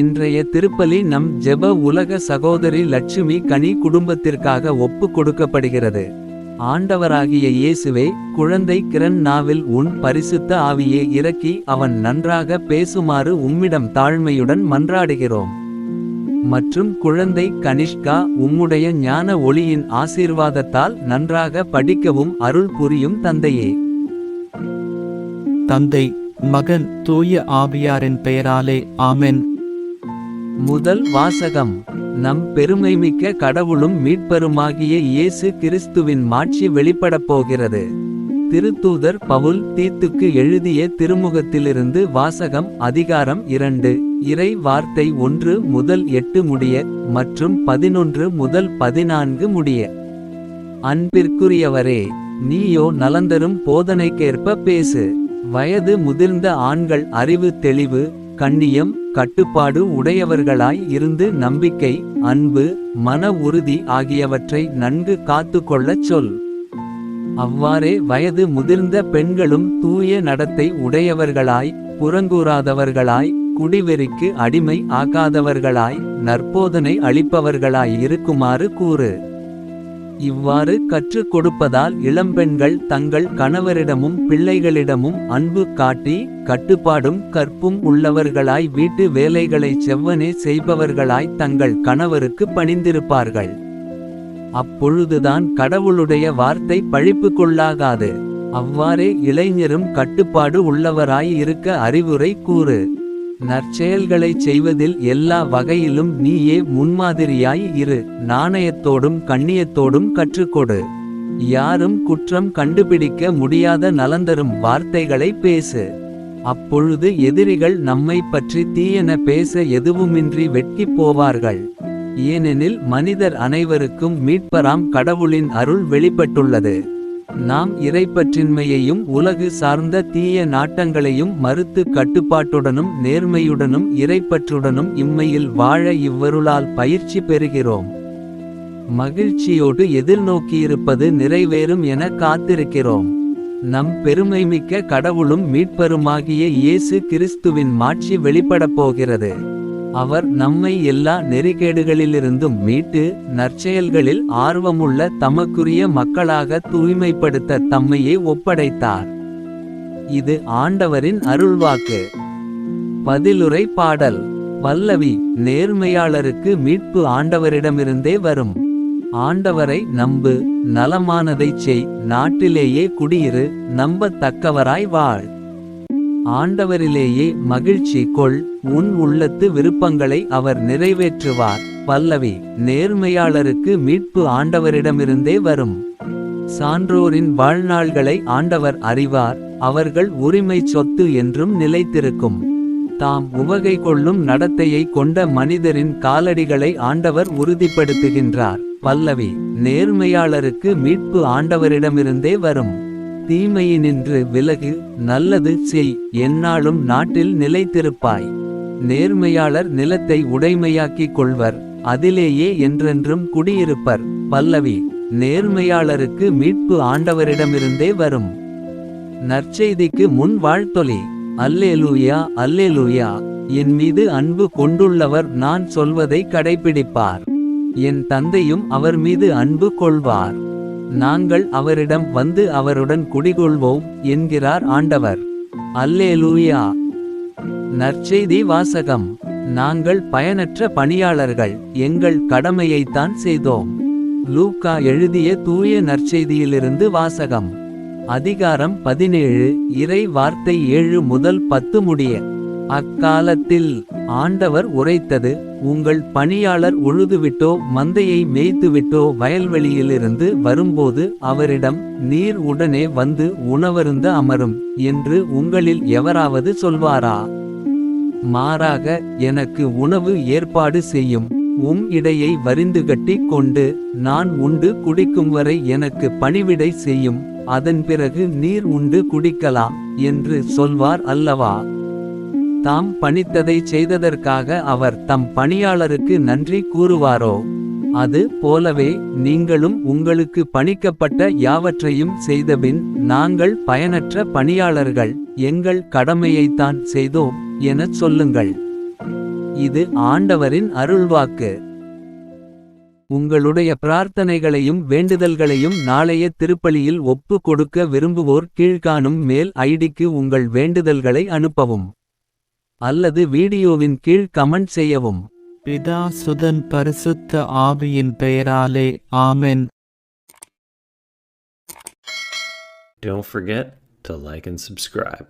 இன்றைய திருப்பலி நம் ஜெப உலக சகோதரி லட்சுமி கனி குடும்பத்திற்காக ஒப்பு கொடுக்கப்படுகிறது. ஆண்டவராகிய இயேசுவே குழந்தை கிரண் நாவில் உன் பரிசுத்த ஆவியை இறக்கி அவன் நன்றாக பேசுமாறு உம்மிடம் தாழ்மையுடன் மன்றாடுகிறோம். மற்றும் குழந்தை கனிஷ்கா உம்முடைய ஞான ஒளியின் ஆசீர்வாதத்தால் நன்றாக படிக்கவும் அருள் புரியும் தந்தையே. தந்தை மகன் தூய ஆவியாரின் பெயராலே ஆமென். முதல் வாசகம். நம் பெருமைமிக்க கடவுளும் மீட்பருமாகிய இயேசு கிறிஸ்துவின் மாட்சி வெளிப்படப் போகிறது. திருத்தூதர் பவுல் தீத்துக்கு எழுதிய திருமுகத்திலிருந்து வாசகம் அதிகாரம் இரண்டு. இறை வார்த்தை ஒன்று முதல் எட்டு முடிய மற்றும் பதினொன்று முதல் பதினான்கு முடிய. அன்பிற்குரியவரே நீயோ நலந்தரும் போதனைக்கேற்ப பேசு. வயது முதிர்ந்த ஆண்கள் அறிவு தெளிவு கண்ணியம் கட்டுப்பாடு உடையவர்களாய் இருந்து நம்பிக்கை அன்பு மன உறுதி ஆகியவற்றை நன்கு காத்துக்கொள்ளச் சொல். அவ்வாறே வயது முதிர்ந்த பெண்களும் தூய நடத்தை உடையவர்களாய் புறங்கூறாதவர்களாய் குடிவெறிக்கு அடிமை ஆகாதவர்களாய் நற்போதனை அளிப்பவர்களாய் இருக்குமாறு கூறு. இவ்வாறு கற்றுக் கொடுப்பதால் இளம்பெண்கள் தங்கள் கணவரிடமும் பிள்ளைகளிடமும் அன்பு காட்டி கட்டுப்பாடும் கற்பும் உள்ளவர்களாய் வீட்டு வேலைகளை செவ்வனே செய்பவர்களாய் தங்கள் கணவருக்கு பணிந்திருப்பார்கள். அப்பொழுதுதான் கடவுளுடைய வார்த்தை பழிப்புக்குள்ளாகாது. அவ்வாறே இளைஞரும் கட்டுப்பாடு உள்ளவராய் இருக்க அறிவுரை கூறு. நற்செயல்களைச் செய்வதில் எல்லா வகையிலும் நீயே முன்மாதிரியாய் இரு. நாணயத்தோடும் கண்ணியத்தோடும் கற்றுக்கொடு. யாரும் குற்றம் கண்டுபிடிக்க முடியாத நலந்தரும் வார்த்தைகளை பேசு. அப்பொழுது எதிரிகள் நம்மை பற்றி தீயென பேச எதுவுமின்றி வெட்கிப் போவார்கள். ஏனெனில் மனிதர் அனைவருக்கும் மீட்பராம் கடவுளின் அருள் வெளிப்பட்டுள்ளது. நாம் இறைப்பற்றின்மையையும் உலகு சார்ந்த தீய நாட்டங்களையும் மறுத்து கட்டுப்பாட்டுடனும் நேர்மையுடனும் இறைப்பற்றுடனும் இம்மையில் வாழ இவ்வருளால் பயிற்சி பெறுகிறோம். மகிழ்ச்சியோடு எதிர்நோக்கியிருப்பது நிறைவேறும் என காத்திருக்கிறோம். நம் பெருமைமிக்க கடவுளும் மீட்பருமாகிய இயேசு கிறிஸ்துவின் மாட்சி வெளிப்படப் போகிறது. அவர் நம்மை எல்லா நெறிகேடுகளிலிருந்தும் மீட்டு நற்செயல்களில் ஆர்வமுள்ள தமக்குரிய மக்களாக தூய்மைப்படுத்த தம்மையே ஒப்படைத்தார். இது ஆண்டவரின் அருள்வாக்கு. பதிலுரை பாடல். பல்லவி நேர்மையாளருக்கு மீட்பு ஆண்டவரிடமிருந்தே வரும். ஆண்டவரை நம்பு நலமானதைச் செய் நாட்டிலேயே குடியிரு நம்பத்தக்கவராய் வாழ். ஆண்டவரிலேயே மகிழ்ச்சி கொள். உன் உள்ளத்து விருப்பங்களை அவர் நிறைவேற்றுவார். பல்லவி நேர்மையாளருக்கு மீட்பு ஆண்டவரிடமிருந்தே வரும். சான்றோரின் வாழ்நாள்களை ஆண்டவர் அறிவார். அவர்கள் உரிமை சொத்து என்றும் நிலைத்திருக்கும். தாம் உவகை கொள்ளும் நடத்தையை கொண்ட மனிதரின் காலடிகளை ஆண்டவர் உறுதிப்படுத்துகின்றார். பல்லவி நேர்மையாளருக்கு மீட்பு ஆண்டவரிடமிருந்தே வரும். தீமையினின்று விலகு நல்லது செய் எந்நாளும் நாட்டில் நிலைத்திருப்பாய். நேர்மையாளர் நிலத்தை உடைமையாக்கிக் கொள்வர் அதிலேயே என்றென்றும் குடியிருப்பர். பல்லவி நேர்மையாளருக்கு மீட்பு ஆண்டவரிடமிருந்தே வரும். நற்செய்திக்கு முன் வாழ்த்தொலி அல்லேலூயா அல்லேலூயா என் மீது அன்பு கொண்டுள்ளவர் நான் சொல்வதை கடைபிடிப்பார். என் தந்தையும் அவர் மீது அன்பு கொள்வார். நாங்கள் அவரிடம் வந்து அவருடன் குடிகொள்வோம் என்கிறார் ஆண்டவர். அல்லேலூயா. நற்செய்தி வாசகம். நாங்கள் பயனற்ற பணியாளர்கள் எங்கள் கடமையைத்தான் செய்தோம். லூக்கா எழுதிய தூய நற்செய்தியிலிருந்து வாசகம். அதிகாரம் பதினேழு இறை வார்த்தை ஏழு முதல் பத்து முடிய. அக்காலத்தில் ஆண்டவர் உரைத்தது உங்கள் பணியாளர் உழுதுவிட்டோ மந்தையை மேய்த்துவிட்டோ வயல்வெளியிலிருந்து வரும்போது அவரிடம் நீர் உடனே வந்து உணவருந்த அமரும் என்று உங்களில் எவராவது சொல்வாரா? மாறாக எனக்கு உணவு ஏற்பாடு செய்யும் உம் இடையை வரிந்து கட்டி கொண்டு நான் உண்டு குடிக்கும் வரை எனக்கு பணிவிடை செய்யும் அதன் பிறகு நீர் உண்டு குடிக்கலாம் என்று சொல்வார் அல்லவா? தாம் பணித்ததை செய்ததற்காக அவர் தம் பணியாளருக்கு நன்றி கூறுவாரோ? அது போலவே நீங்களும் உங்களுக்கு பணிக்கப்பட்ட யாவற்றையும் செய்தபின் நாங்கள் பயனற்ற பணியாளர்கள் எங்கள் கடமையைத்தான் செய்தோம் எனச் சொல்லுங்கள். இது ஆண்டவரின் அருள்வாக்கு. உங்களுடைய பிரார்த்தனைகளையும் வேண்டுதல்களையும் நாளைய திருப்பலியில் ஒப்பு கொடுக்க விரும்புவோர் கீழ்காணும் மேல் ஐடிக்கு உங்கள் வேண்டுதல்களை அனுப்பவும். அல்லது வீடியோவின் கீழ் கமெண்ட் செய்யவும் பிதா சுதன் பரிசுத்த ஆவியின் பெயராலே ஆமென் Don't forget to like and subscribe.